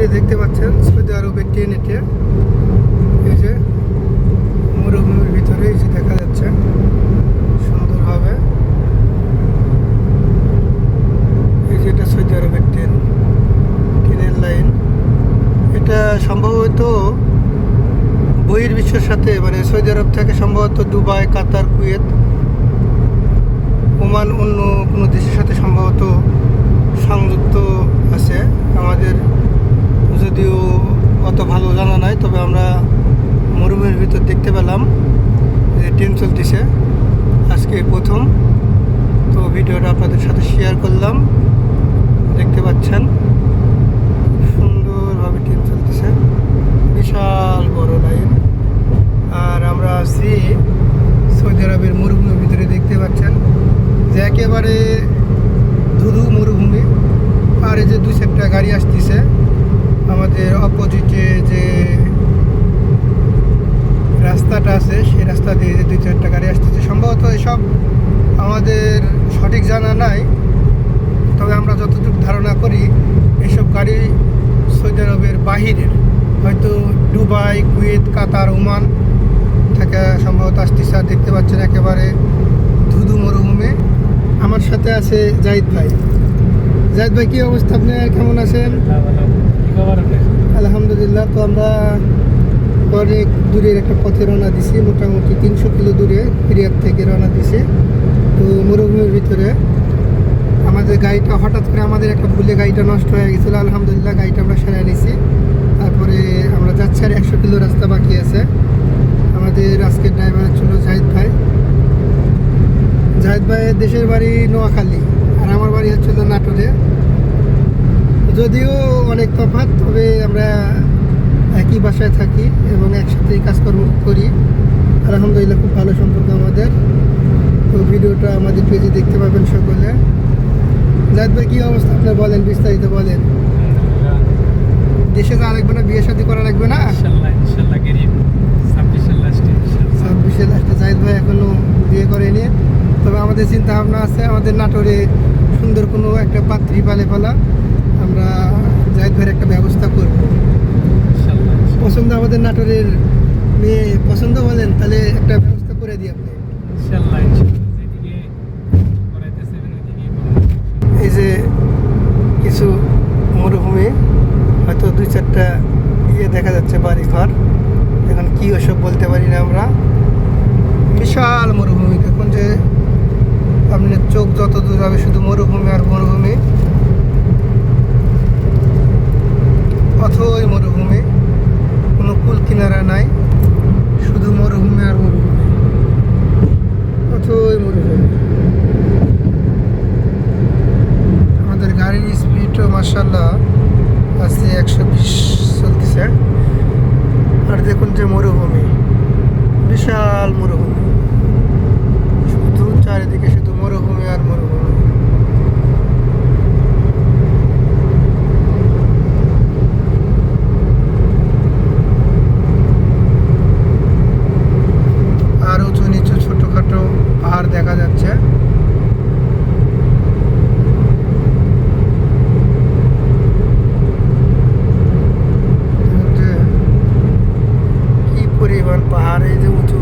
যে দেখতে পাচ্ছেন সৌদি আরবের ট্রেন এটা এই যে মরুভূমির ভিতরে এই যে দেখা যাচ্ছে সুন্দর হবে এই যে এটা সৌদি আরবের ট্রেন ট্রেনের লাইন। এটা সম্ভবত বহির্বিশ্বের সাথে মানে সৌদি আরব থেকে সম্ভবত দুবাই, কাতার, কুয়েত ওমান অন্য কোনো দেশের সাথে সম্ভবত সংযুক্ত আছে আমাদের যদিও অত ভালো জানা নাই, তবে আমরা মরুভূমির ভিতর দেখতে পেলাম যে ট্রেন চলতেছে। আজকে প্রথম। তো ভিডিওটা আপনাদের সাথে শেয়ার করলাম। দেখতে পাচ্ছেন, সুন্দরভাবে ট্রেন চলতেছে। বিশাল বড় লাইন। আর আমরা আছি সৌদি আরবের মরুভূমির ভিতরে, দেখতে পাচ্ছেন যে একেবারে ধুধু মরুভূমি। আর এই যে দুই চারটা গাড়ি আসতেছে আমাদের অপোজিটে যে রাস্তাটা আছে, সেই রাস্তা দিয়ে যে দুই চারটা গাড়ি আসতেছে, সম্ভবত এসব আমাদের সঠিক জানা নাই। তবে আমরা যতটুকু ধারণা করি, এসব গাড়ি সৌদি আরবের বাহিরের। হয়তো দুবাই, কুয়েত, কাতার, ওমান থেকে সম্ভবত আসতেছে, আর দেখতে পাচ্ছেন একেবারে ধুধু মরুভূমে। আমার সাথে আছে জাহিদ ভাই। জাহিদ ভাই, কি অবস্থা? আপনি কেমন আছেন? আলহামদুলিল্লাহ, তো আমরা অনেক দূরের একটা পথে রওনা দিছি, মোটামুটি তিনশো কিলো দূরে রিয়াদ থেকে রওনা দিছি। তো মরুভূমির ভিতরে আমাদের গাড়িটা হঠাৎ করে আমাদের একটা ভুলে গাড়িটা নষ্ট হয়ে গেছিল। আলহামদুলিল্লাহ, গাড়িটা আমরা সেরে নিছি। তারপরে আমরা যাচ্ছি আর একশো কিলো রাস্তা বাকি আছে। আমাদের আজকের ড্রাইভার ছিল জাহিদ ভাই। জাহিদ ভাইয়ের দেশের বাড়ি নোয়াখালী। আর আমার বাড়ি হচ্ছে নাটোরে। যদিও অনেক তফাৎ তবে আমরা একই বাসায় থাকি এবং একসাথেই কাজকর্ম করি। আলহামদুলিল্লাহ খুব ভালো সম্পর্ক আমাদের। তো ভিডিওটা আমাদের পেজে দেখতে পাবেন সকলে। জাহিদ ভাই কী অবস্থা? আপনি বলেন বিস্তারিত বলেন। দেশে যাওয়া লাগবে না বিয়ে শাদী করা লাগবে না? ছাব্বিশে লাস্টে জাহিদ ভাই এখনও বিয়ে করেনি। তবে আমাদের চিন্তা ভাবনা আছে আমাদের নাটোরে সুন্দর কোনো একটা পাত্রী পালে ফেলা আমরা জাহিদ ভাইয়ের একটা ব্যবস্থা করব। পছন্দ আমাদের নাটোরের মেয়ে পছন্দ বলেন তাহলে একটা ব্যবস্থা করে দিই আপনি। এই যে কিছু মরুভূমি হয়তো দুই চারটা ইয়ে দেখা যাচ্ছে বাড়ি ঘর এখন কি ওসব বলতে পারি না আমরা। বিশাল মরুভূমি দেখুন যে আপনার চোখ যত দূর হবে শুধু মরুভূমি আর মরুভূমি অথই মরুভূমি, কোনো কুল কিনারা নাই, শুধু মরুভূমি আর মরুভূমি। অথই মরুভূমি। আমাদের গাড়ির স্পিডও মার্শাল্লাহ আছে একশো বিশ চলতেছে আর দেখুন যে মরুভূমি বিশাল মরুভূমি শুধু চারিদিকে শুধু মরুভূমি আর মরুভূমি আর উঁচু নিচু ছোটোখাটো পাহাড় দেখা যাচ্ছে দেখুন যে কি পরিমাণ পাহাড় এই যে উঁচু